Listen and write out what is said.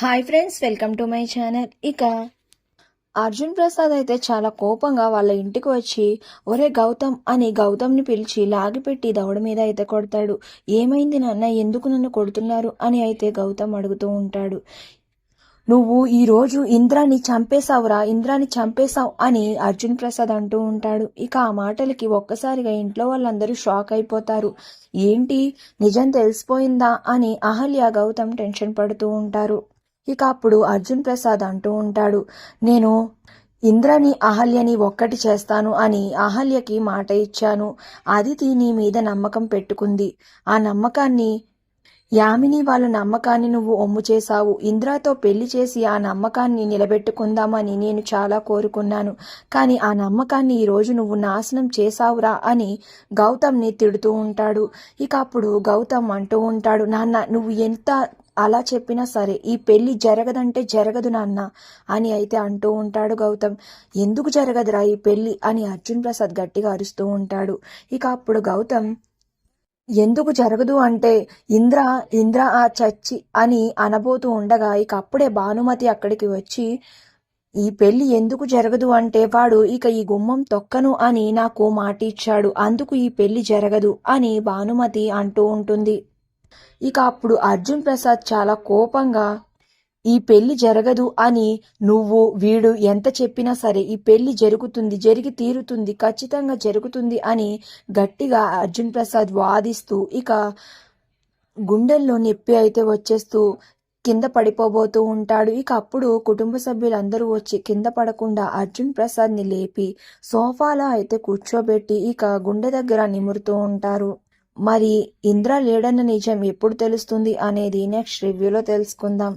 Hi friends welcome to my channel. ఇక అర్జున్ ప్రసాద్ అయితే చాలా కోపంగా వాళ్ళ ఇంటికి వచ్చి ఒరే గౌతమ్ అని గౌతమ్ని పిలిచి లాగిపెట్టి దవడ మీద అయితే కొడతాడు. ఏమైంది నాన్న? ఎందుకు నన్ను కొడుతున్నారు? అని అయితే గౌతమ్ అడుగుతూ ఉంటాడు. నువ్వు ఈరోజు ఇంద్రాని చంపేశావురా ఇంద్రాని చంపేశావు అని అర్జున్ ప్రసాద్ అంటూ ఉంటాడు. ఇక ఆ మాటలకి ఒక్కసారిగా ఇంట్లో వాళ్ళందరూ షాక్ అయిపోతారు. ఏంటి? నిజం తెలిసిపోయిందా? అని అహల్య గౌతమ్ టెన్షన్ పడుతూ ఉంటారు. ఇక అప్పుడు అర్జున్ ప్రసాద్ అంటూ ఉంటాడు నేను ఇంద్రని అహల్యని ఒక్కటి చేస్తాను అని అహల్యకి మాట ఇచ్చాను. అదితి నీ మీద నమ్మకం పెట్టుకుంది. ఆ నమ్మకాన్ని యామిని వాళ్ళ నమ్మకాన్ని నువ్వు ఒమ్ము చేశావు. ఇంద్రాతో పెళ్ళి చేసి ఆ నమ్మకాన్ని నిలబెట్టుకుందామని నేను చాలా కోరుకున్నాను. కానీ ఆ నమ్మకాన్ని ఈరోజు నువ్వు నాశనం చేశావురా అని గౌతమ్ని తిడుతూ ఉంటాడు. ఇక అప్పుడు గౌతమ్ అంటూ ఉంటాడు నాన్న నువ్వు ఎంత అలా చెప్పినా సరే ఈ పెళ్ళి జరగదంటే జరగదు నాన్న అని అయితే అంటూ ఉంటాడు గౌతమ్. ఎందుకు జరగదురా ఈ పెళ్ళి అని అర్జున్ ప్రసాద్ గట్టిగా అరుస్తూ ఉంటాడు. ఇక అప్పుడు గౌతమ్ ఎందుకు జరగదు అంటే ఇంద్ర ఇంద్ర ఆ చచ్చి అని అనబోతూ ఉండగా ఇక అప్పుడే భానుమతి అక్కడికి వచ్చి ఈ పెళ్ళి ఎందుకు జరగదు అంటే వాడు ఇక ఈ గుమ్మం తొక్కను అని నాకు మాట ఇచ్చాడు అందుకు ఈ పెళ్ళి జరగదు అని భానుమతి అంటూ ఉంటుంది. ఇక అప్పుడు అర్జున్ ప్రసాద్ చాలా కోపంగా ఈ పెళ్ళి జరగదు అని నువ్వు వీడు ఎంత చెప్పినా సరే ఈ పెళ్ళి జరుగుతుంది జరిగి తీరుతుంది ఖచ్చితంగా జరుగుతుంది అని గట్టిగా అర్జున్ ప్రసాద్ వాదిస్తూ ఇక గుండెల్లో నొప్పి అయితే వచ్చేస్తూ కింద పడిపోబోతూ ఉంటాడు. ఇక అప్పుడు కుటుంబ సభ్యులందరూ వచ్చి కింద పడకుండా అర్జున్ ప్రసాద్ని లేపి సోఫాలో అయితే కూర్చోబెట్టి ఇక గుండె దగ్గర నిమురుతూ ఉంటారు. మరి ఇంద్ర లేడన్న నిజం ఎప్పుడు తెలుస్తుంది అనేది నెక్స్ట్ రివ్యూలో తెలుసుకుందాం.